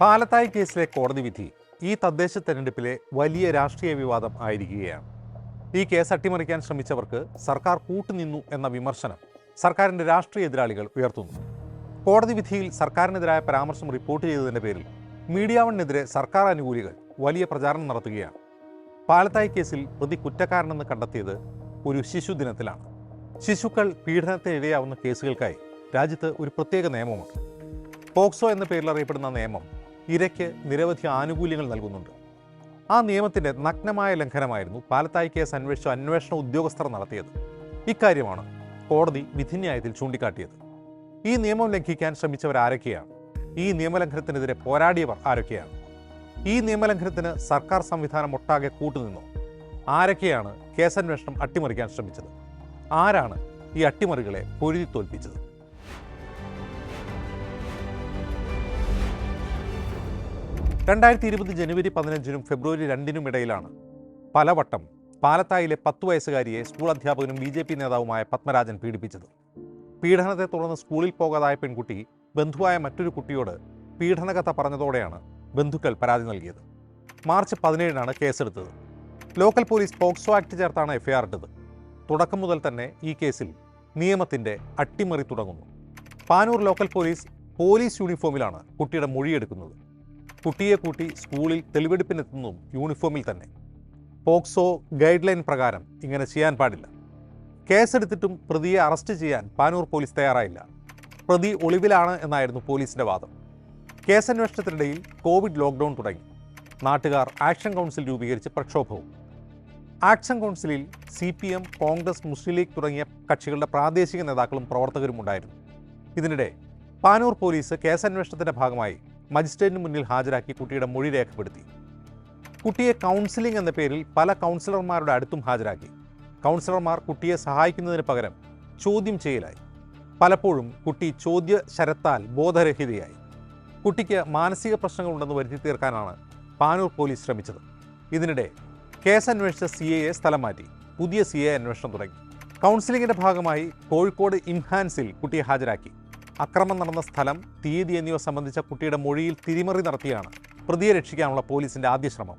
പാലത്തായി കേസിലെ കോടതി വിധി ഈ തദ്ദേശ തെരഞ്ഞെടുപ്പിലെ വലിയ രാഷ്ട്രീയ വിവാദം ആയിരിക്കുകയാണ്. ഈ കേസ് അട്ടിമറിക്കാൻ ശ്രമിച്ചവർക്ക് സർക്കാർ കൂട്ടുനിന്നു എന്ന വിമർശനം സർക്കാരിന്റെ രാഷ്ട്രീയ എതിരാളികൾ ഉയർത്തുന്നു. കോടതി വിധിയിൽ സർക്കാരിനെതിരായ പരാമർശം റിപ്പോർട്ട് ചെയ്തതിന്റെ പേരിൽ മീഡിയ വണ്ണിനെതിരെ സർക്കാർ അനുകൂലികൾ വലിയ പ്രചാരണം നടത്തുകയാണ്. പാലത്തായി കേസിൽ പ്രതി കുറ്റക്കാരനെന്ന് കണ്ടെത്തിയത് ഒരു ശിശുദിനത്തിലാണ് ശിശുക്കൾ പീഡനത്തെ ഇരയാവുന്ന കേസുകൾക്കായി രാജ്യത്ത് ഒരു പ്രത്യേക നിയമമുണ്ട്. പോക്സോ എന്ന പേരിൽ അറിയപ്പെടുന്ന നിയമം ഇരയ്ക്ക് നിരവധി ആനുകൂല്യങ്ങൾ നൽകുന്നുണ്ട്. ആ നിയമത്തിന്റെ നഗ്നമായ ലംഘനമായിരുന്നു പാലത്തായി കേസ് അന്വേഷിച്ച അന്വേഷണ ഉദ്യോഗസ്ഥർ നടത്തിയത്. ഇക്കാര്യമാണ് കോടതി വിധിന്യായത്തിൽ ചൂണ്ടിക്കാട്ടിയത്. ഈ നിയമം ലംഘിക്കാൻ ശ്രമിച്ചവർ ആരൊക്കെയാണ്? ഈ നിയമലംഘനത്തിനെതിരെ പോരാടിയവർ ആരൊക്കെയാണ്? ഈ നിയമലംഘനത്തിന് സർക്കാർ സംവിധാനം ഒട്ടാകെ കൂട്ടുനിന്നു? ആരൊക്കെയാണ് കേസന്വേഷണം അട്ടിമറിക്കാൻ ശ്രമിച്ചത്? ആരാണ് ഈ അട്ടിമറികളെ പൊരുതി തോൽപ്പിച്ചത് രണ്ടായിരത്തി ഇരുപത് ജനുവരി പതിനഞ്ചിനും ഫെബ്രുവരി രണ്ടിനും ഇടയിലാണ്. പലവട്ടം പാലത്തായിലെ പത്ത് വയസ്സുകാരിയെ സ്കൂൾ അധ്യാപകനും ബി ജെ പി നേതാവുമായ പത്മരാജൻ പീഡിപ്പിച്ചത്. പീഡനത്തെ തുടർന്ന് സ്കൂളിൽ പോകാതായ പെൺകുട്ടി ബന്ധുവായ മറ്റൊരു കുട്ടിയോട് പീഡനകഥ പറഞ്ഞതോടെയാണ് ബന്ധുക്കൾ പരാതി നൽകിയത്. മാർച്ച് പതിനേഴിനാണ് കേസെടുത്തത്. ലോക്കൽ പോലീസ് പോക്സോ ആക്ട് ചേർത്താണ് എഫ്ഐആർ ഇട്ടത് തുടക്കം മുതൽ തന്നെ ഈ കേസിൽ നിയമത്തിന്റെ അട്ടിമറി തുടങ്ങുന്നു. പാനൂർ ലോക്കൽ പോലീസ് പോലീസ് യൂണിഫോമിലാണ് കുട്ടിയുടെ മൊഴിയെടുക്കുന്നത്. കുട്ടിയെ കൂട്ടി സ്കൂളിൽ തെളിവെടുപ്പിനെത്തുന്നതും യൂണിഫോമിൽ തന്നെ. പോക്സോ ഗൈഡ് ലൈൻ പ്രകാരം ഇങ്ങനെ ചെയ്യാൻ പാടില്ല. കേസെടുത്തിട്ടും പ്രതിയെ അറസ്റ്റ് ചെയ്യാൻ പാനൂർ പോലീസ് തയ്യാറായില്ല. പ്രതി ഒളിവിലാണ് എന്നായിരുന്നു പോലീസിന്റെ വാദം. കേസന്വേഷണത്തിനിടയിൽ കോവിഡ് ലോക്ക്ഡൗൺ തുടങ്ങി. നാട്ടുകാർ ആക്ഷൻ കൗൺസിൽ രൂപീകരിച്ച് പ്രക്ഷോഭവും. ആക്ഷൻ കൗൺസിലിൽ C P M Congress Muslim League തുടങ്ങിയ കക്ഷികളുടെ പ്രാദേശിക നേതാക്കളും പ്രവർത്തകരും ഉണ്ടായിരുന്നു ഇതിനിടെ പാനൂർ പോലീസ് കേസന്വേഷണത്തിന്റെ ഭാഗമായി മജിസ്ട്രേറ്റിന് മുന്നിൽ ഹാജരാക്കി കുട്ടിയുടെ മൊഴി രേഖപ്പെടുത്തി. കുട്ടിയെ കൗൺസിലിംഗ് എന്ന പേരിൽ പല കൗൺസിലർമാരുടെ അടുത്തും ഹാജരാക്കി. കൗൺസിലർമാർ കുട്ടിയെ സഹായിക്കുന്നതിന് പകരം ചോദ്യം ചെയ്യലായി. പലപ്പോഴും കുട്ടി ചോദ്യ ശരത്താൽ ബോധരഹിതയായി. കുട്ടിക്ക് മാനസിക പ്രശ്നങ്ങളുണ്ടെന്ന് വരുത്തി തീർക്കാനാണ് പാനൂർ പോലീസ് ശ്രമിച്ചത്. ഇതിനിടെ കേസ് അന്വേഷിച്ച സി എയെ സ്ഥലം മാറ്റി പുതിയ സി എ അന്വേഷണം തുടങ്ങി. കൗൺസിലിംഗിന്റെ ഭാഗമായി കോഴിക്കോട് ഇംഹാൻസിൽ കുട്ടിയെ ഹാജരാക്കി. അക്രമം നടന്ന സ്ഥലം തീയതി എന്നിവ സംബന്ധിച്ച കുട്ടിയുടെ മൊഴിയിൽ തിരിമറി നടത്തിയാണ് പ്രതിയെ രക്ഷിക്കാനുള്ള പോലീസിന്റെ ആദ്യ ശ്രമം.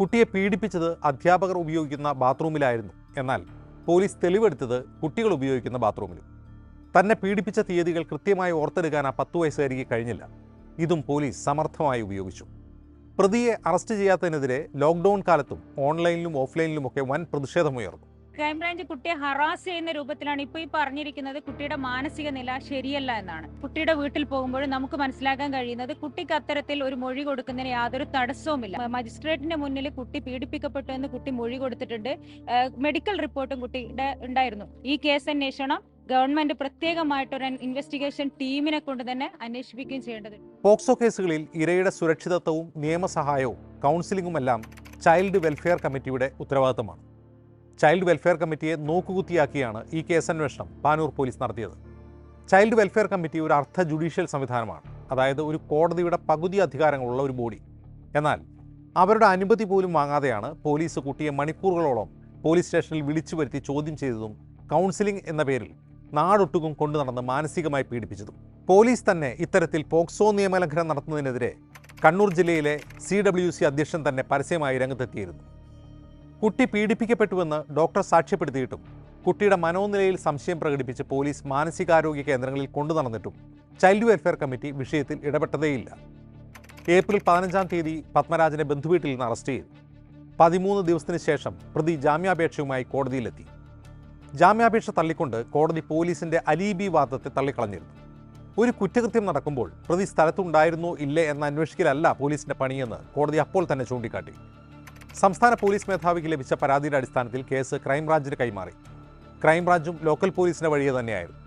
കുട്ടിയെ പീഡിപ്പിച്ചത് അധ്യാപകർ ഉപയോഗിക്കുന്ന ബാത്റൂമിലായിരുന്നു. എന്നാൽ പോലീസ് തെളിവെടുത്തത് കുട്ടികൾ ഉപയോഗിക്കുന്ന ബാത്റൂമിലും. തന്നെ പീഡിപ്പിച്ച തീയതികൾ കൃത്യമായി ഓർത്തെടുക്കാൻ ആ പത്തു വയസ്സുകാരിക്ക് കഴിഞ്ഞില്ല. ഇതും പോലീസ് സമർത്ഥമായി ഉപയോഗിച്ചു. പ്രതിയെ അറസ്റ്റ് ചെയ്യാത്തതിനെതിരെ ലോക്ക്ഡൗൺ കാലത്തും ഓൺലൈനിലും ഓഫ്ലൈനിലുമൊക്കെ വൻ പ്രതിഷേധമുയർന്നു. ക്രൈംബ്രാഞ്ച് കുട്ടിയെ ഹറാസ് ചെയ്യുന്ന രൂപത്തിലാണ് ഇപ്പൊ ഈ പറഞ്ഞിരിക്കുന്നത്. കുട്ടിയുടെ മാനസിക നില ശരിയല്ല എന്നാണ്. കുട്ടിയുടെ വീട്ടിൽ പോകുമ്പോഴും നമുക്ക് മനസ്സിലാക്കാൻ കഴിയുന്നത് കുട്ടിക്ക് അത്തരത്തിൽ ഒരു മൊഴി കൊടുക്കുന്നതിന് യാതൊരു തടസ്സവുമില്ല. മജിസ്ട്രേറ്റിന്റെ മുന്നിൽ കുട്ടി പീഡിപ്പിക്കപ്പെട്ടു എന്ന് കുട്ടി മൊഴി കൊടുത്തിട്ടുണ്ട്. മെഡിക്കൽ റിപ്പോർട്ടും കുട്ടിയുടെ ഉണ്ടായിരുന്നു. ഈ കേസ് അന്വേഷണം ഗവൺമെന്റ് പ്രത്യേകമായിട്ടൊരു ഇൻവെസ്റ്റിഗേഷൻ ടീമിനെ കൊണ്ട് തന്നെ അന്വേഷിപ്പിക്കുകയും ചെയ്യേണ്ടത് പോക്സോ കേസുകളിൽ ഇരയുടെ സുരക്ഷിതത്വവും നിയമസഹായവും കൗൺസിലിംഗുമെല്ലാം ചൈൽഡ് വെൽഫെയർ കമ്മിറ്റിയുടെ ഉത്തരവാദിത്തമാണ്. ചൈൽഡ് വെൽഫെയർ കമ്മിറ്റിയെ നോക്കുകുത്തിയാക്കിയാണ് ഈ കേസ് കേസന്വേഷണം പാനൂർ പോലീസ് നടത്തിയത്. ചൈൽഡ് വെൽഫെയർ കമ്മിറ്റി ഒരു അർദ്ധ ജുഡീഷ്യൽ സംവിധാനമാണ്. അതായത് ഒരു കോടതിയുടെ പകുതി അധികാരങ്ങളുള്ള ഒരു ബോഡി. എന്നാൽ അവരുടെ അനുമതി പോലും വാങ്ങാതെയാണ് പോലീസ് കുട്ടിയെ മണിക്കൂറുകളോളം പോലീസ് സ്റ്റേഷനിൽ വിളിച്ചു വരുത്തി ചോദ്യം ചെയ്തതും കൗൺസിലിംഗ് എന്ന പേരിൽ നാടൊട്ടുക്കും കൊണ്ടു നടന്ന് മാനസികമായി പീഡിപ്പിച്ചതും. പോലീസ് തന്നെ ഇത്തരത്തിൽ പോക്സോ നിയമലംഘനം നടത്തുന്നതിനെതിരെ കണ്ണൂർ ജില്ലയിലെ സി ഡബ്ല്യു സി അധ്യക്ഷൻ തന്നെ പരസ്യമായി രംഗത്തെത്തിയിരുന്നു. കുട്ടി പീഡിപ്പിക്കപ്പെട്ടുവെന്ന് ഡോക്ടർ സാക്ഷ്യപ്പെടുത്തിയിട്ടും കുട്ടിയുടെ മനോനിലയിൽ സംശയം പ്രകടിപ്പിച്ച് പോലീസ് മാനസികാരോഗ്യ കേന്ദ്രങ്ങളിൽ കൊണ്ടു നടന്നിട്ടും ചൈൽഡ് വെൽഫെയർ കമ്മിറ്റി വിഷയത്തിൽ ഇടപെട്ടതേയില്ല. ഏപ്രിൽ പതിനഞ്ചാം തീയതി പത്മരാജനെ ബന്ധുവീട്ടിൽ നിന്ന് അറസ്റ്റ് ചെയ്തു. പതിമൂന്ന് ദിവസത്തിന് ശേഷം പ്രതി ജാമ്യാപേക്ഷയുമായി കോടതിയിലെത്തി. ജാമ്യാപേക്ഷ തള്ളിക്കൊണ്ട് കോടതി പോലീസിന്റെ അലീബി വാദത്തെ തള്ളിക്കളഞ്ഞിരുന്നു. ഒരു കുറ്റകൃത്യം നടക്കുമ്പോൾ പ്രതി സ്ഥലത്തുണ്ടായിരുന്നോ ഇല്ലേ എന്ന് അന്വേഷിക്കലല്ല പോലീസിന്റെ പണിയെന്ന് കോടതി അപ്പോൾ തന്നെ ചൂണ്ടിക്കാട്ടി. സംസ്ഥാന പോലീസ് മേധാവിക്ക് ലഭിച്ച പരാതിയുടെ അടിസ്ഥാനത്തിൽ കേസ് ക്രൈംബ്രാഞ്ചിന് കൈമാറി. ക്രൈംബ്രാഞ്ചും ലോക്കൽ പോലീസിന്റെ വഴിയെ തന്നെയായിരുന്നു.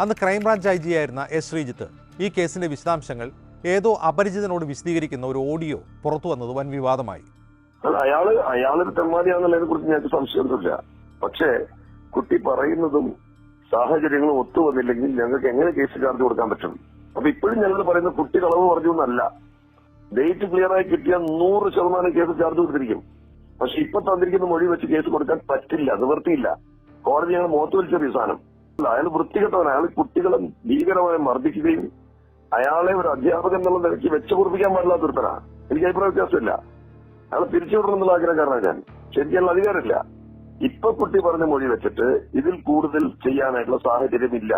അന്ന് ക്രൈംബ്രാഞ്ച് ഐ ജി ആയിരുന്ന എസ് ശ്രീജിത്ത് ഈ കേസിന്റെ വിശദാംശങ്ങൾ ഏതോ അപരിചിതനോട് വിശദീകരിക്കുന്ന ഒരു ഓഡിയോ പുറത്തു വന്നത് വൻ വിവാദമായി. അയാൾ അയാളൊരു തെമ്മാടിയാണെന്നുള്ളതിനെ കുറിച്ച് ഞങ്ങൾക്ക് സംശയമൊന്നുമില്ല. പക്ഷേ കുട്ടി പറയുന്നതും സാഹചര്യങ്ങളും ഒത്തുവന്നില്ലെങ്കിൽ ഞങ്ങൾക്ക് എങ്ങനെ കേസ് ചാർജ് കൊടുക്കാൻ പറ്റും? അപ്പൊ ഇപ്പോഴും ഞങ്ങൾ പറയുന്നത് കുട്ടി കളവ് പറഞ്ഞു എന്നല്ല. ഡേറ്റ് ക്ലിയർ ആയി കിട്ടിയാൽ നൂറ് ശതമാനം കേസ് ചാർജ് കൊടുത്തിരിക്കും. പക്ഷെ ഇപ്പൊ തന്നിരിക്കുന്ന മൊഴി വെച്ച് കേസ് കൊടുക്കാൻ പറ്റില്ല നിവൃത്തിയില്ല കോടതി ഞങ്ങൾ മുഖത്ത് വലിച്ചെറിയ സാധനം. അയാൾ വൃത്തികെട്ടവൻ അയാൾ കുട്ടികളെ ഭീകരമായി മർദ്ദിക്കുകയും അയാളെ ഒരു അധ്യാപകൻ എന്നുള്ള നിലയ്ക്ക് വെച്ച് കുറിപ്പിക്കാൻ പാടില്ലാത്ത ഒരുത്തരാ എനിക്ക് അഭിപ്രായ വ്യത്യാസമില്ല. അയാളെ എന്നുള്ള ആഗ്രഹക്കാരനാണ് ഞാൻ. ശരിക്കുള്ള അധികാരമില്ല. ഇപ്പൊ കുട്ടി പറഞ്ഞ മൊഴി വെച്ചിട്ട് ഇതിൽ കൂടുതൽ ചെയ്യാനായിട്ടുള്ള സാഹചര്യമില്ല.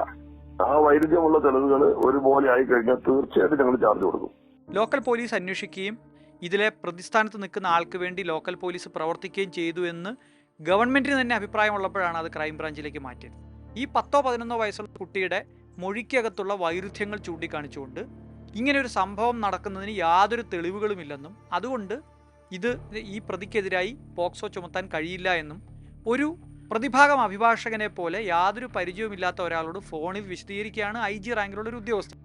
ആ വൈരുദ്ധ്യമുള്ള തെളിവുകൾ ഒരുപോലെ ആയി കഴിഞ്ഞാൽ തീർച്ചയായിട്ടും ഞങ്ങൾ ചാർജ് കൊടുക്കും. ലോക്കൽ പോലീസ് അന്വേഷിക്കുകയും ഇതിലെ പ്രതിസ്ഥാനത്ത് നിൽക്കുന്ന ആൾക്ക് വേണ്ടി ലോക്കൽ പോലീസ് പ്രവർത്തിക്കുകയും ചെയ്തു എന്ന് ഗവൺമെന്റിന് തന്നെ അഭിപ്രായമുള്ളപ്പോഴാണ് അത് ക്രൈംബ്രാഞ്ചിലേക്ക് മാറ്റിയത്. ഈ പത്തോ പതിനൊന്നോ വയസ്സുള്ള കുട്ടിയുടെ മൊഴിക്കകത്തുള്ള വൈരുദ്ധ്യങ്ങൾ ചൂണ്ടിക്കാണിച്ചുകൊണ്ട് ഒരു സംഭവം നടക്കുന്നതിന് യാതൊരു തെളിവുകളുമില്ലെന്നും അതുകൊണ്ട് ഇത് ഈ പ്രതിക്കെതിരായി പോക്സോ ചുമത്താൻ കഴിയില്ല എന്നും ഒരു പ്രതിഭാഗം അഭിഭാഷകനെ പോലെ യാതൊരു പരിചയവുമില്ലാത്ത ഒരാളോട് ഫോണിൽ വിശദീകരിക്കുകയാണ് ഐ ജി റാങ്കിലുള്ള ഒരു ഉദ്യോഗസ്ഥൻ.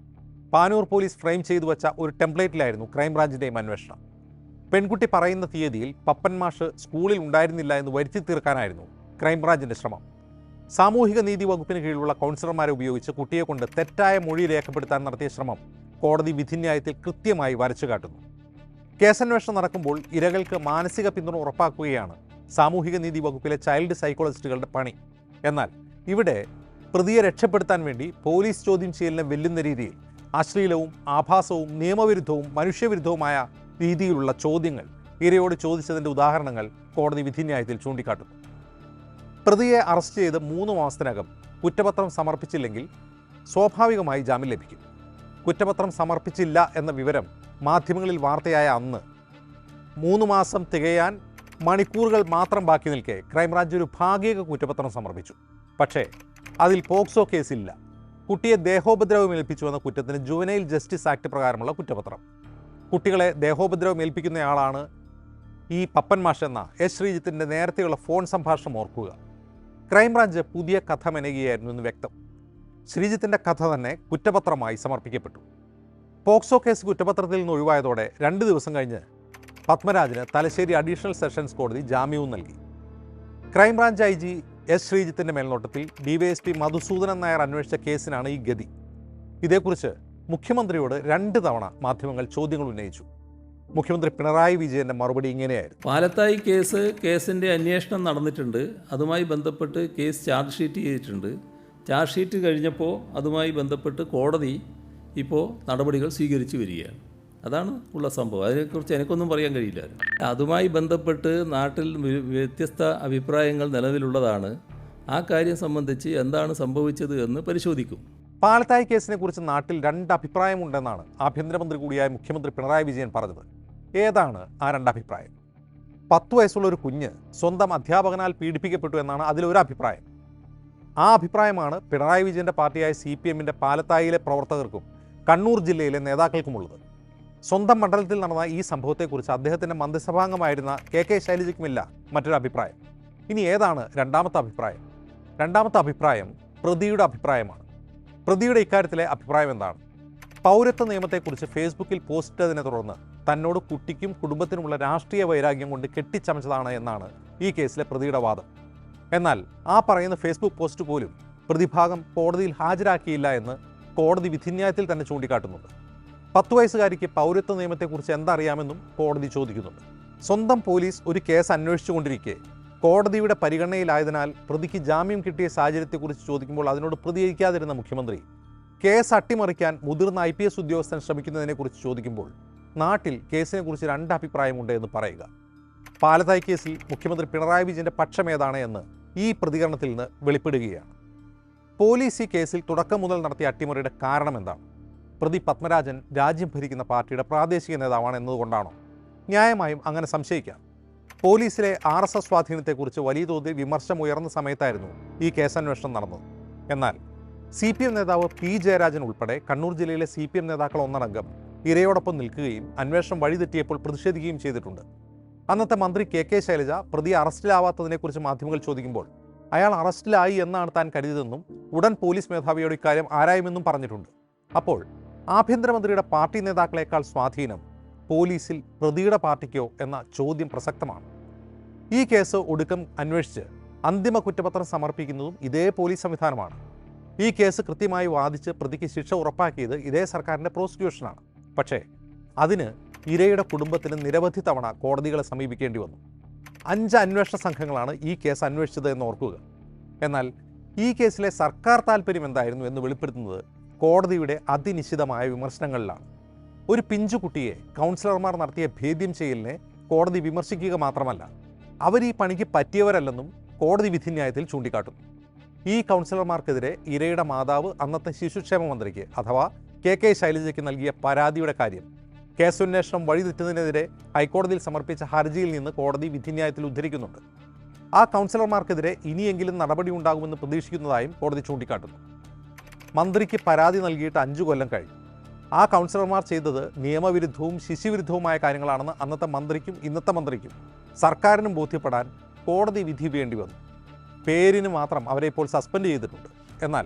പാനൂർ പോലീസ് ഫ്രെയിം ചെയ്തു വച്ച ഒരു ടെംപ്ലേറ്റിലായിരുന്നു ക്രൈംബ്രാഞ്ചിന്റെയും അന്വേഷണം. പെൺകുട്ടി പറയുന്ന തീയതിയിൽ പപ്പൻ മാഷ് സ്കൂളിൽ ഉണ്ടായിരുന്നില്ല എന്ന് വരുത്തി തീർക്കാനായിരുന്നു ക്രൈംബ്രാഞ്ചിന്റെ ശ്രമം. സാമൂഹിക നീതി വകുപ്പിന് കീഴിലുള്ള കൗൺസിലർമാരെ ഉപയോഗിച്ച് കുട്ടിയെ കൊണ്ട് തെറ്റായ മൊഴി രേഖപ്പെടുത്താൻ നടത്തിയ ശ്രമം കോടതി വിധിന്യായത്തിൽ കൃത്യമായി വരച്ചു കാട്ടുന്നു. കേസന്വേഷണം നടക്കുമ്പോൾ ഇരകൾക്ക് മാനസിക പിന്തുണ ഉറപ്പാക്കുകയാണ് സാമൂഹിക നീതി വകുപ്പിലെ ചൈൽഡ് സൈക്കോളജിസ്റ്റുകളുടെ പണി. എന്നാൽ ഇവിടെ പ്രതിയെ രക്ഷപ്പെടുത്താൻ വേണ്ടി പോലീസ് ചോദ്യം ചെയ്യലിനെ വെല്ലുന്ന രീതിയിൽ അശ്ലീലവും ആഭാസവും നിയമവിരുദ്ധവും മനുഷ്യവിരുദ്ധവുമായ രീതിയിലുള്ള ചോദ്യങ്ങൾ. ഇരയോട് ചോദിച്ചതിന്റെ ഉദാഹരണങ്ങൾ കോടതി വിധിന്യായത്തിൽ ചൂണ്ടിക്കാട്ടുന്നു. പ്രതിയെ അറസ്റ്റ് ചെയ്ത് മൂന്ന് മാസത്തിനകം കുറ്റപത്രം സമർപ്പിച്ചില്ലെങ്കിൽ സ്വാഭാവികമായി ജാമ്യം ലഭിക്കും. കുറ്റപത്രം സമർപ്പിച്ചില്ല എന്ന വിവരം മാധ്യമങ്ങളിൽ വാർത്തയായ അന്ന്. മൂന്ന് മാസം തികയാൻ മണിക്കൂറുകൾ മാത്രം ബാക്കി നിൽക്കെ ക്രൈംബ്രാഞ്ച് ഒരു ഭാഗിക കുറ്റപത്രം സമർപ്പിച്ചു. പക്ഷേ അതിൽ പോക്സോ കേസില്ല. കുട്ടിയെ ദേഹോപദ്രവം ഏൽപ്പിച്ചു എന്ന കുറ്റത്തിന് ജുവനൈൽ ജസ്റ്റിസ് ആക്ട് പ്രകാരമുള്ള കുറ്റപത്രം. കുട്ടികളെ ദേഹോപദ്രവം ഏൽപ്പിക്കുന്നയാളാണ് ഈ പപ്പൻ മാഷ് എന്ന എസ് ശ്രീജിത്തിന്റെ നേരത്തെയുള്ള ഫോൺ സംഭാഷണം ഓർക്കുക. ക്രൈംബ്രാഞ്ച് പുതിയ കഥ മെനയുകയായിരുന്നു എന്ന് വ്യക്തം. ശ്രീജിത്തിന്റെ കഥ തന്നെ കുറ്റപത്രമായി സമർപ്പിക്കപ്പെട്ടു. പോക്സോ കേസ് കുറ്റപത്രത്തിൽ നിന്ന് ഒഴിവായതോടെ രണ്ട് ദിവസം കഴിഞ്ഞ് പത്മരാജന് തലശ്ശേരി അഡീഷണൽ സെഷൻസ് കോടതി ജാമ്യവും നൽകി. Crime branch I G S ശ്രീജിത്തിന്റെ മേൽനോട്ടത്തിൽ ഡിവൈഎസ്പി മധുസൂദനൻ നായർ അന്വേഷിച്ച കേസിനാണ് ഈ ഗതി. ഇതേക്കുറിച്ച് മുഖ്യമന്ത്രിയോട് രണ്ട് തവണ മാധ്യമങ്ങൾ ചോദ്യങ്ങൾ ഉന്നയിച്ചു. മുഖ്യമന്ത്രി പിണറായി വിജയന്റെ മറുപടി ഇങ്ങനെയായിരുന്നു. പാലത്തായി കേസ് കേസിന്റെ അന്വേഷണം നടന്നിട്ടുണ്ട്. അതുമായി ബന്ധപ്പെട്ട് കേസ് ചാർജ് ഷീറ്റ് ചെയ്തിട്ടുണ്ട്. ചാർജ് ഷീറ്റ് കഴിഞ്ഞപ്പോൾ അതുമായി ബന്ധപ്പെട്ട് കോടതി ഇപ്പോൾ നടപടികൾ സ്വീകരിച്ചു വരികയാണ്. അതാണ് ഉള്ള സംഭവം. അതിനെക്കുറിച്ച് എനിക്കൊന്നും പറയാൻ കഴിയില്ല. അതുമായി ബന്ധപ്പെട്ട് നാട്ടിൽ വ്യത്യസ്ത അഭിപ്രായങ്ങൾ നിലവിലുള്ളതാണ്. ആ കാര്യം സംബന്ധിച്ച് എന്താണ് സംഭവിച്ചത് എന്ന് പരിശോധിക്കും. പാലത്തായി കേസിനെ കുറിച്ച് നാട്ടിൽ രണ്ട് അഭിപ്രായമുണ്ടെന്നാണ് ആഭ്യന്തരമന്ത്രി കൂടിയായ മുഖ്യമന്ത്രി പിണറായി വിജയൻ പറഞ്ഞത്. ഏതാണ് ആ രണ്ട് അഭിപ്രായം? പത്ത് വയസ്സുള്ള ഒരു കുഞ്ഞ് സ്വന്തം അധ്യാപകനാൽ പീഡിപ്പിക്കപ്പെട്ടു എന്നാണ് അതിലൊരു അഭിപ്രായം. ആ അഭിപ്രായമാണ് പിണറായി വിജയന്റെ പാർട്ടിയായ സി പി എമ്മിന്റെ പാലത്തായിലെ പ്രവർത്തകർക്കും കണ്ണൂർ ജില്ലയിലെ നേതാക്കൾക്കുമുള്ളത്. സ്വന്തം മണ്ഡലത്തിൽ നടന്ന ഈ സംഭവത്തെക്കുറിച്ച് അദ്ദേഹത്തിന്റെ മന്ത്രിസഭാംഗമായിരുന്ന കെ കെ ശൈലജയ്ക്കുമില്ല മറ്റൊരു അഭിപ്രായം. ഇനി ഏതാണ് രണ്ടാമത്തെ അഭിപ്രായം? രണ്ടാമത്തെ അഭിപ്രായം പ്രതിയുടെ അഭിപ്രായമാണ്. പ്രതിയുടെ ഇക്കാര്യത്തിലെ അഭിപ്രായം എന്താണ്? പൗരത്വ നിയമത്തെക്കുറിച്ച് ഫേസ്ബുക്കിൽ പോസ്റ്റ് ചെയ്തതിനെ തുടർന്ന് തന്നോട് കുട്ടിക്കും കുടുംബത്തിനുമുള്ള രാഷ്ട്രീയ വൈരാഗ്യം കൊണ്ട് കെട്ടിച്ചമച്ചതാണ് എന്നാണ് ഈ കേസിലെ പ്രതിയുടെ വാദം. എന്നാൽ ആ പറയുന്ന ഫേസ്ബുക്ക് പോസ്റ്റ് പോലും പ്രതിഭാഗം കോടതിയിൽ ഹാജരാക്കിയില്ല എന്ന് കോടതി വിധിന്യായത്തിൽ തന്നെ ചൂണ്ടിക്കാട്ടുന്നുണ്ട്. പത്ത് വയസ്സുകാരിക്ക് പൗരത്വ നിയമത്തെക്കുറിച്ച് എന്തറിയാമെന്നും കോടതി ചോദിക്കുന്നുണ്ട്. സ്വന്തം പോലീസ് ഒരു കേസ് അന്വേഷിച്ചുകൊണ്ടിരിക്കെ. കോടതിയുടെ പരിഗണനയിലായതിനാൽ പ്രതിക്ക് ജാമ്യം കിട്ടിയ സാഹചര്യത്തെക്കുറിച്ച് ചോദിക്കുമ്പോൾ അതിനോട് പ്രതികരിക്കാതിരുന്ന മുഖ്യമന്ത്രി. കേസ് അട്ടിമറിക്കാൻ മുതിർന്ന ഐ പി എസ് ഉദ്യോഗസ്ഥൻ ശ്രമിക്കുന്നതിനെക്കുറിച്ച് ചോദിക്കുമ്പോൾ നാട്ടിൽ കേസിനെക്കുറിച്ച് രണ്ട് അഭിപ്രായമുണ്ട് എന്ന് പറയുക. പാലത്തായി കേസിൽ മുഖ്യമന്ത്രി പിണറായി വിജയന്റെ പക്ഷമേതാണ് എന്ന് ഈ പ്രതികരണത്തിൽ നിന്ന് വെളിപ്പെടുകയാണ്. പോലീസ് ഈ കേസിൽ തുടക്കം മുതൽ നടത്തിയ അട്ടിമറിയുടെ കാരണം എന്താണ് പ്രതി പത്മരാജൻ രാജ്യം ഭരിക്കുന്ന പാർട്ടിയുടെ പ്രാദേശിക നേതാവാണ് എന്നതുകൊണ്ടാണോ? ന്യായമായും അങ്ങനെ സംശയിക്കാം. പോലീസിലെ ആർ എസ് എസ് സ്വാധീനത്തെക്കുറിച്ച് വലിയ തോതിൽ വിമർശനം ഉയർന്ന സമയത്തായിരുന്നു ഈ കേസന്വേഷണം നടന്നത്. എന്നാൽ സി പി എം നേതാവ് പി ജയരാജൻ ഉൾപ്പെടെ കണ്ണൂർ ജില്ലയിലെ സി പി എം നേതാക്കൾ ഒന്നടങ്കം ഇരയോടൊപ്പം നിൽക്കുകയും അന്വേഷണം വഴിതെറ്റിയപ്പോൾ പ്രതിഷേധിക്കുകയും ചെയ്തിട്ടുണ്ട്. അന്നത്തെ മന്ത്രി കെ കെ ശൈലജ പ്രതി അറസ്റ്റിലാവാത്തതിനെക്കുറിച്ച് മാധ്യമങ്ങൾ ചോദിക്കുമ്പോൾ അയാൾ അറസ്റ്റിലായി എന്നാണ് താൻ കരുതിയതെന്നും ഉടൻ പോലീസ് മേധാവിയോട് ഇക്കാര്യം ആരായുമെന്നും പറഞ്ഞിട്ടുണ്ട്. അപ്പോൾ ആഭ്യന്തരമന്ത്രിയുടെ പാർട്ടി നേതാക്കളെക്കാൾ സ്വാധീനം പോലീസിൽ പ്രതിയുടെ പാർട്ടിക്കോ എന്ന ചോദ്യം പ്രസക്തമാണ്. ഈ കേസ് ഒടുക്കം അന്വേഷിച്ച് അന്തിമ കുറ്റപത്രം സമർപ്പിക്കുന്നതും ഇതേ പോലീസ് സംവിധാനമാണ്. ഈ കേസ് കൃത്യമായി വാദിച്ച് പ്രതിക്ക് ശിക്ഷ ഉറപ്പാക്കിയത് ഇതേ സർക്കാരിന്റെ പ്രോസിക്യൂഷനാണ്. പക്ഷേ അതിന് ഇരയുടെ കുടുംബത്തിന് നിരവധി തവണ കോടതികളെ സമീപിക്കേണ്ടി വന്നു. അഞ്ച് അന്വേഷണ സംഘങ്ങളാണ് ഈ കേസ് അന്വേഷിച്ചത് എന്ന് ഓർക്കുക. എന്നാൽ ഈ കേസിലെ സർക്കാർ താല്പര്യം എന്തായിരുന്നു എന്ന് വെളിപ്പെടുത്തുന്നത് കോടതിയുടെ അതിനിശ്ചിതമായ വിമർശനങ്ങളിലാണ്. ഒരു പിഞ്ചു കുട്ടിയെ കൗൺസിലർമാർ നടത്തിയ ഭേദ്യം ചെയ്യലിനെ കോടതി വിമർശിക്കുക മാത്രമല്ല അവർ ഈ പണിക്ക് പറ്റിയവരല്ലെന്നും കോടതി വിധിന്യായത്തിൽ ചൂണ്ടിക്കാട്ടുന്നു. ഈ കൗൺസിലർമാർക്കെതിരെ ഇരയുടെ മാതാവ് അന്നത്തെ ശിശുക്ഷേമ മന്ത്രിക്ക് അഥവാ കെ കെ ശൈലജയ്ക്ക് നൽകിയ പരാതിയുടെ കാര്യം കേസന്വേഷണം വഴിതെറ്റുന്നതിനെതിരെ ഹൈക്കോടതിയിൽ സമർപ്പിച്ച ഹർജിയിൽ നിന്ന് കോടതി വിധിന്യായത്തിൽ ഉദ്ധരിക്കുന്നുണ്ട്. ആ കൗൺസിലർമാർക്കെതിരെ ഇനിയെങ്കിലും നടപടി ഉണ്ടാകുമെന്ന് പ്രതീക്ഷിക്കുന്നതായും കോടതി ചൂണ്ടിക്കാട്ടുന്നു. മന്ത്രിക്ക് പരാതി നൽകിയിട്ട് അഞ്ചു കൊല്ലം കഴിഞ്ഞു. ആ കൗൺസിലർമാർ ചെയ്തത് നിയമവിരുദ്ധവും ശിശുവിരുദ്ധവുമായ കാര്യങ്ങളാണെന്ന് അന്നത്തെ മന്ത്രിക്കും ഇന്നത്തെ മന്ത്രിക്കും സർക്കാരിനും ബോധ്യപ്പെടാൻ കോടതി വിധി വേണ്ടി വന്നു. പേരിന് മാത്രം അവരെ ഇപ്പോൾ സസ്പെൻഡ് ചെയ്തിട്ടുണ്ട്. എന്നാൽ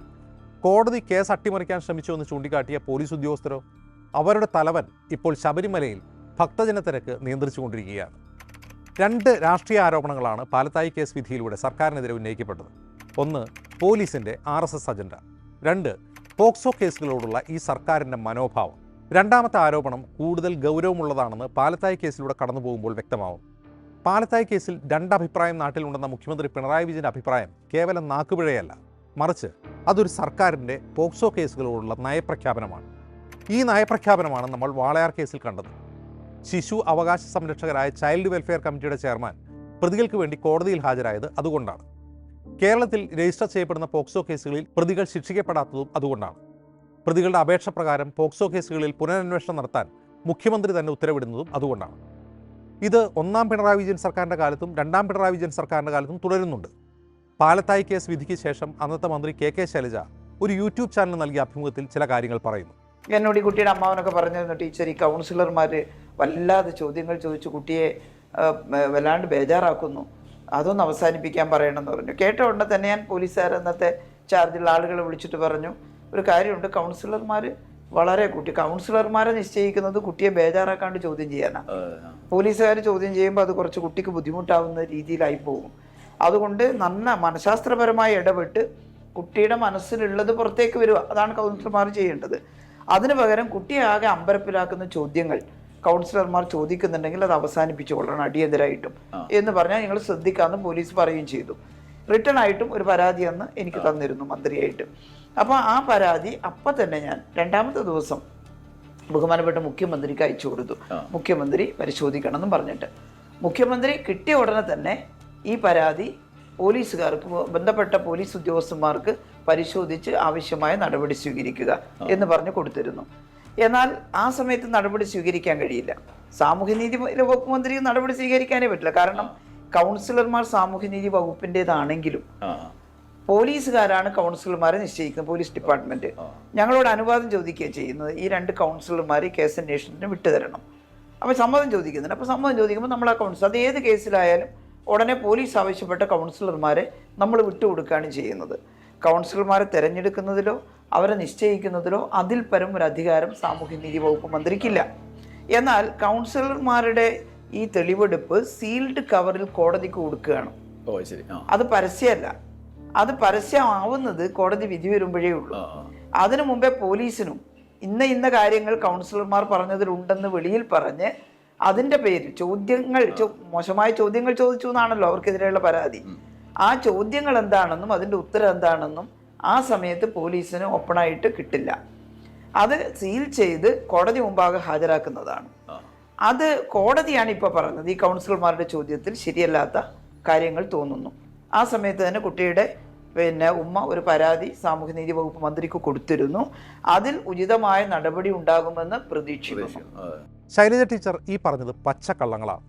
കോടതി കേസ് അട്ടിമറിക്കാൻ ശ്രമിച്ചുവെന്ന് ചൂണ്ടിക്കാട്ടിയ പോലീസ് ഉദ്യോഗസ്ഥരോ അവരുടെ തലവൻ ഇപ്പോൾ ശബരിമലയിൽ ഭക്തജന തിരക്ക് നിയന്ത്രിച്ചുകൊണ്ടിരിക്കുകയാണ്. രണ്ട് രാഷ്ട്രീയ ആരോപണങ്ങളാണ് പാലത്തായി കേസ് വിധിയിലൂടെ സർക്കാരിനെതിരെ ഉന്നയിക്കപ്പെട്ടത്. ഒന്ന് പോലീസിന്റെ ആർ എസ് എസ് അജണ്ട. രണ്ട് പോക്സോ കേസുകളോടുള്ള ഈ സർക്കാരിന്റെ മനോഭാവം. രണ്ടാമത്തെ ആരോപണം കൂടുതൽ ഗൗരവമുള്ളതാണെന്ന് പാലത്തായി കേസിലൂടെ കടന്നു പോകുമ്പോൾ വ്യക്തമാവും. പാലത്തായി കേസിൽ രണ്ടഭിപ്രായം നാട്ടിലുണ്ടെന്ന മുഖ്യമന്ത്രി പിണറായി വിജയന്റെ അഭിപ്രായം കേവലം നാക്കുപിഴയല്ല. മറിച്ച് അതൊരു സർക്കാരിന്റെ പോക്സോ കേസുകളോടുള്ള നയപ്രഖ്യാപനമാണ്. ഈ നയപ്രഖ്യാപനമാണ് നമ്മൾ വാളയാർ കേസിൽ കണ്ടത്. ശിശു അവകാശ സംരക്ഷകരായ ചൈൽഡ് വെൽഫെയർ കമ്മിറ്റിയുടെ ചെയർമാൻ പ്രതികൾക്ക് വേണ്ടി കോടതിയിൽ ഹാജരായത് അതുകൊണ്ടാണ്. കേരളത്തിൽ രജിസ്റ്റർ ചെയ്യപ്പെടുന്ന പോക്സോ കേസുകളിൽ പ്രതികൾ ശിക്ഷിക്കപ്പെടാത്തതും അതുകൊണ്ടാണ്. പ്രതികളുടെ അപേക്ഷ പ്രകാരം പോക്സോ കേസുകളിൽ പുനരന്വേഷണം നടത്താൻ മുഖ്യമന്ത്രി തന്നെ ഉത്തരവിടുന്നതും അതുകൊണ്ടാണ്. ഇത് ഒന്നാം പിണറായി വിജയൻ സർക്കാരിന്റെ കാലത്തും രണ്ടാം പിണറായി വിജയൻ സർക്കാരിന്റെ കാലത്തും തുടരുന്നുണ്ട്. പാലത്തായി കേസ് വിധിക്ക് ശേഷം അന്നത്തെ മന്ത്രി കെ കെ ശൈലജ ഒരു യൂട്യൂബ് ചാനൽ നൽകിയ അഭിമുഖത്തിൽ ചില കാര്യങ്ങൾ പറയുന്നു. എന്നോട് ഈ കുട്ടിയുടെ അമ്മാവനൊക്കെ പറഞ്ഞിരുന്നു ടീച്ചർ ഈ കൗൺസിലർമാർ വല്ലാതെ ചോദ്യങ്ങൾ ചോദിച്ച് കുട്ടിയെ വല്ലാണ്ട് ബേജാറാക്കുന്നു. അതൊന്ന് അവസാനിപ്പിക്കാൻ പറയണമെന്ന് പറഞ്ഞു. കേട്ട ഉടനെ തന്നെ ഞാൻ പോലീസുകാർ അന്നത്തെ ചാർജുള്ള ആളുകളെ വിളിച്ചിട്ട് പറഞ്ഞു ഒരു കാര്യമുണ്ട് കൗൺസിലർമാർ വളരെ കുട്ടി കൗൺസിലർമാരെ നിശ്ചയിക്കുന്നത് കുട്ടിയെ ബേജാറാക്കാണ്ട് ചോദ്യം ചെയ്യാനാണ് പോലീസുകാർ ചോദ്യം ചെയ്യുമ്പോൾ അത് കുറച്ച് കുട്ടിക്ക് ബുദ്ധിമുട്ടാവുന്ന രീതിയിലായി പോകും. അതുകൊണ്ട് നന്ന മനഃശാസ്ത്രപരമായി ഇടപെട്ട് കുട്ടിയുടെ മനസ്സിലുള്ളത് പുറത്തേക്ക് വരിക. അതാണ് കൗൺസിലർമാർ ചെയ്യേണ്ടത്. അതിനു പകരം കുട്ടിയെ ആകെ അമ്പരപ്പിലാക്കുന്ന ചോദ്യങ്ങൾ. കൗൺസിലർമാർ ചോദിക്കുന്നുണ്ടെങ്കിൽ അത് അവസാനിപ്പിച്ചു കൊള്ളണം അടിയന്തരമായിട്ടും എന്ന് പറഞ്ഞാൽ നിങ്ങൾ ശ്രദ്ധിക്കാമെന്ന് പോലീസ് പറയുകയും ചെയ്തു. റിട്ടേൺ ആയിട്ടും ഒരു പരാതി അന്ന് എനിക്ക് തന്നിരുന്നു മന്ത്രിയായിട്ട്. അപ്പോൾ ആ പരാതി അപ്പം തന്നെ ഞാൻ രണ്ടാമത്തെ ദിവസം ബഹുമാനപ്പെട്ട മുഖ്യമന്ത്രിക്ക് അയച്ചു കൊടുത്തു. മുഖ്യമന്ത്രി പരിശോധിക്കണം പറഞ്ഞിട്ട്. മുഖ്യമന്ത്രി കിട്ടിയ ഉടനെ തന്നെ ഈ പരാതി പോലീസുകാർക്ക് ബന്ധപ്പെട്ട പോലീസ് ഉദ്യോഗസ്ഥന്മാർക്ക് പരിശോധിച്ച് ആവശ്യമായ നടപടി സ്വീകരിക്കുക എന്ന് പറഞ്ഞു കൊടുത്തിരുന്നു. എന്നാൽ ആ സമയത്ത് നടപടി സ്വീകരിക്കാൻ കഴിയില്ല. സാമൂഹ്യനീതി വകുപ്പ് മന്ത്രി നടപടി സ്വീകരിക്കാനേ പറ്റില്ല. കാരണം കൗൺസിലർമാർ സാമൂഹ്യനീതി വകുപ്പിന്റെതാണെങ്കിലും പോലീസുകാരാണ് കൗൺസിലർമാരെ നിശ്ചയിക്കുന്നത് പോലീസ് ഡിപ്പാർട്ട്മെന്റ്. ഞങ്ങളോട് അനുവാദം ചോദിക്കുകയാണ് ചെയ്യുന്നത് ഈ രണ്ട് കൗൺസിലർമാർ കേസ് അന്വേഷണത്തിന് വിട്ടുതരണം. അപ്പോൾ സമ്മതം ചോദിക്കുന്നുണ്ട്. അപ്പോൾ സമ്മതം ചോദിക്കുമ്പോൾ നമ്മൾ ആ കൗൺസിൽ അത് ഏത് കേസിലായാലും ഉടനെ പോലീസ് ആവശ്യപ്പെട്ട കൗൺസിലർമാരെ നമ്മൾ വിട്ടുകൊടുക്കുകയാണ് ചെയ്യുന്നത്. കൗൺസിലർമാരെ തിരഞ്ഞെടുക്കുന്നതിലോ അവരെ നിശ്ചയിക്കുന്നതിലോ അതിൽ പരം ഒരു അധികാരം സാമൂഹ്യനീതി വകുപ്പ് മന്ത്രിക്കില്ല. എന്നാൽ കൗൺസിലർമാരുടെ ഈ തെളിവെടുപ്പ് സീൽഡ് കവറിൽ കോടതിക്ക് കൊടുക്കുകയാണ്. അത് പരസ്യമല്ല. അത് പരസ്യമാവുന്നത് കോടതി വിധി വരുമ്പോഴേ ഉള്ളൂ. അതിനു മുമ്പേ പോലീസിനും ഇന്ന ഇന്ന കാര്യങ്ങൾ കൗൺസിലർമാർ പറഞ്ഞതിലുണ്ടെന്ന് വെളിയിൽ പറഞ്ഞ് അതിന്റെ പേരിൽ ചോദ്യങ്ങൾ മോശമായ ചോദ്യങ്ങൾ ചോദിച്ചു എന്നാണല്ലോ അവർക്കെതിരെയുള്ള പരാതി. ആ ചോദ്യങ്ങൾ എന്താണെന്നും അതിന്റെ ഉത്തരം എന്താണെന്നും ആ സമയത്ത് പോലീസിന് ഓപ്പണായിട്ട് കിട്ടില്ല. അത് സീൽ ചെയ്ത് കോടതി മുമ്പാകെ ഹാജരാക്കുന്നതാണ്. അത് കോടതിയാണ് ഇപ്പോൾ പറഞ്ഞത്. ഈ കൗൺസിലർമാരുടെ ചോദ്യത്തിൽ ശരിയല്ലാത്ത കാര്യങ്ങൾ തോന്നുന്നു. ആ സമയത്ത് തന്നെ കുട്ടിയുടെ പിന്നെ ഉമ്മ ഒരു പരാതി സാമൂഹ്യനീതി വകുപ്പ് മന്ത്രിക്ക് കൊടുത്തിരുന്നു. അതിൽ ഉചിതമായ നടപടി ഉണ്ടാകുമെന്ന് പ്രതീക്ഷിക്കുന്നു. ശൈലജ ടീച്ചർ ഈ പറഞ്ഞത് പച്ചക്കള്ളങ്ങളാണ്.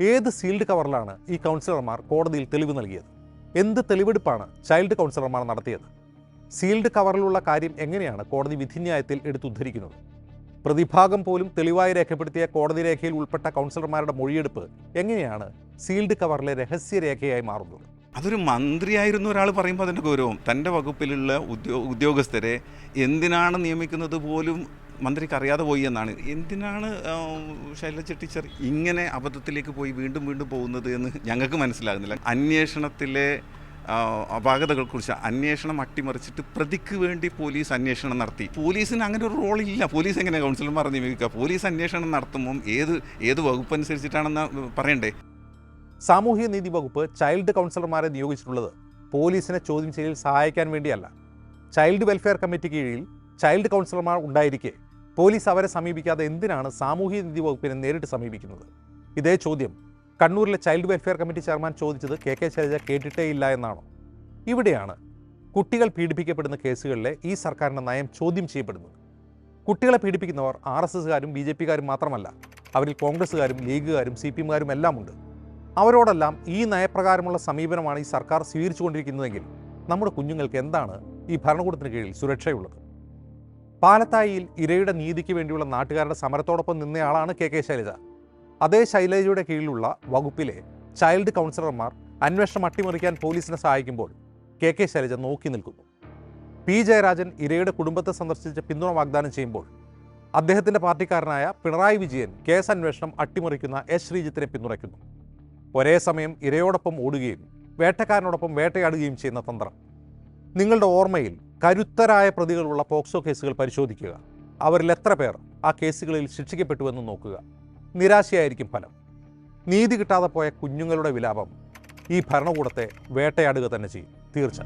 ഏത് സീൽഡ് കവറിലാണ് ഈ കൗൺസിലർമാർ കോടതിയിൽ തെളിവ് നൽകിയത്? എന്ത് തെളിവെടുപ്പാണ് ചൈൽഡ് കൗൺസിലർമാർ നടത്തിയത്? സീൽഡ് കവറിലുള്ള കാര്യം എങ്ങനെയാണ് കോടതി വിധിന്യായത്തിൽ എടുത്തുദ്ധരിക്കുന്നത്? പ്രതിഭാഗം പോലും തെളിവായി രേഖപ്പെടുത്തിയ കോടതി രേഖയിൽ ഉൾപ്പെട്ട കൗൺസിലർമാരുടെ മൊഴിയെടുപ്പ് എങ്ങനെയാണ് സീൽഡ് കവറിലെ രഹസ്യരേഖയായി മാറുന്നത്? അതൊരു മന്ത്രിയായിരുന്നു ഒരാൾ പറയുമ്പോൾ അതിന്റെ ഗൗരവം. തന്റെ വകുപ്പിലുള്ള ഉദ്യോ ഉദ്യോഗസ്ഥരെ എന്തിനാണ് നിയമിക്കുന്നത് പോലും മന്ത്രിക്ക് അറിയാതെ പോയി എന്നാണ്. എന്തിനാണ് ശൈലജ ടീച്ചർ ഇങ്ങനെ അബദ്ധത്തിലേക്ക് പോയി വീണ്ടും വീണ്ടും പോകുന്നത് എന്ന് ഞങ്ങൾക്ക് മനസ്സിലാകുന്നില്ല. അന്വേഷണത്തിലെ അപാകതകളെക്കുറിച്ച് അന്വേഷണം അട്ടിമറിച്ചിട്ട് പ്രതിക്ക് വേണ്ടി പോലീസ് അന്വേഷണം നടത്തി. പോലീസിന് അങ്ങനെ ഒരു റോളില്ല പോലീസ് എങ്ങനെ കൗൺസിലർമാർ നിയമിക്കുക? പോലീസ് അന്വേഷണം നടത്തുമ്പം ഏത് ഏത് വകുപ്പ് അനുസരിച്ചിട്ടാണെന്ന് പറയണ്ടേ? സാമൂഹ്യ നീതി വകുപ്പ് ചൈൽഡ് കൗൺസിലർമാരെ നിയോഗിച്ചിട്ടുള്ളത് പോലീസിനെ ചോദ്യം ചെയ്യൽ സഹായിക്കാൻ വേണ്ടിയല്ല. ചൈൽഡ് വെൽഫെയർ കമ്മിറ്റി കീഴിൽ ചൈൽഡ് കൗൺസിലർമാർ ഉണ്ടായിരിക്കെ. പോലീസ് അവരെ സമീപിക്കാതെ എന്തിനാണ് സാമൂഹ്യ നീതി വകുപ്പിനെ നേരിട്ട് സമീപിക്കുന്നത്? ഇതേ ചോദ്യം കണ്ണൂരിലെ ചൈൽഡ് വെൽഫെയർ കമ്മിറ്റി ചെയർമാൻ ചോദിച്ചത് കെ കെ ശൈലജ കേട്ടിട്ടേ ഇല്ല എന്നാണോ? ഇവിടെയാണ് കുട്ടികൾ പീഡിപ്പിക്കപ്പെടുന്ന കേസുകളിലെ ഈ സർക്കാരിന്റെ നയം ചോദ്യം ചെയ്യപ്പെടുന്നത്. കുട്ടികളെ പീഡിപ്പിക്കുന്നവർ ആർ എസ് എസ്കാരും ബി ജെ പിക്കാരും മാത്രമല്ല അവരിൽ കോൺഗ്രസ്സുകാരും ലീഗുകാരും സി പി എമ്മുകാരും എല്ലാം ഉണ്ട് അവരോടെല്ലാം ഈ നയപ്രകാരമുള്ള സമീപനമാണ് ഈ സർക്കാർ സ്വീകരിച്ചുകൊണ്ടിരിക്കുന്നതെങ്കിൽ നമ്മുടെ കുഞ്ഞുങ്ങൾക്ക് എന്താണ് ഈ ഭരണകൂടത്തിന് കീഴിൽ സുരക്ഷയുള്ളത്? പാലത്തായിയിൽ ഇരയുടെ നീതിക്ക് വേണ്ടിയുള്ള നാട്ടുകാരുടെ സമരത്തോടൊപ്പം നിന്നയാളാണ് കെ കെ ശൈലജ. അതേ ശൈലജയുടെ കീഴിലുള്ള വകുപ്പിലെ ചൈൽഡ് കൗൺസിലർമാർ അന്വേഷണം അട്ടിമറിക്കാൻ പോലീസിനെ സഹായിക്കുമ്പോൾ കെ കെ ശൈലജ നോക്കി നിൽക്കുന്നു. പി ജയരാജൻ ഇരയുടെ കുടുംബത്തെ സന്ദർശിച്ച് പിന്തുണ വാഗ്ദാനം ചെയ്യുമ്പോൾ അദ്ദേഹത്തിന്റെ പാർട്ടിക്കാരനായ പിണറായി വിജയൻ കേസ് അന്വേഷണം അട്ടിമറിക്കുന്ന എസ് ശ്രീജിത്തിനെ പിന്തുണയ്ക്കുന്നു. ഒരേ സമയം ഇരയോടൊപ്പം ഓടുകയും വേട്ടക്കാരനോടൊപ്പം വേട്ടയാടുകയും ചെയ്യുന്ന തന്ത്രം. നിങ്ങളുടെ ഓർമ്മയിൽ കരുത്തരായ പ്രതികളുള്ള പോക്സോ കേസുകൾ പരിശോധിക്കുക. അവരിൽ എത്ര പേർ ആ കേസുകളിൽ ശിക്ഷിക്കപ്പെട്ടുവെന്ന് നോക്കുക. നിരാശയായിരിക്കും ഫലം. നീതി കിട്ടാതെ പോയ കുഞ്ഞുങ്ങളുടെ വിലാപം ഈ ഭരണകൂടത്തെ വേട്ടയാടുക തന്നെ ചെയ്യും. തീർച്ച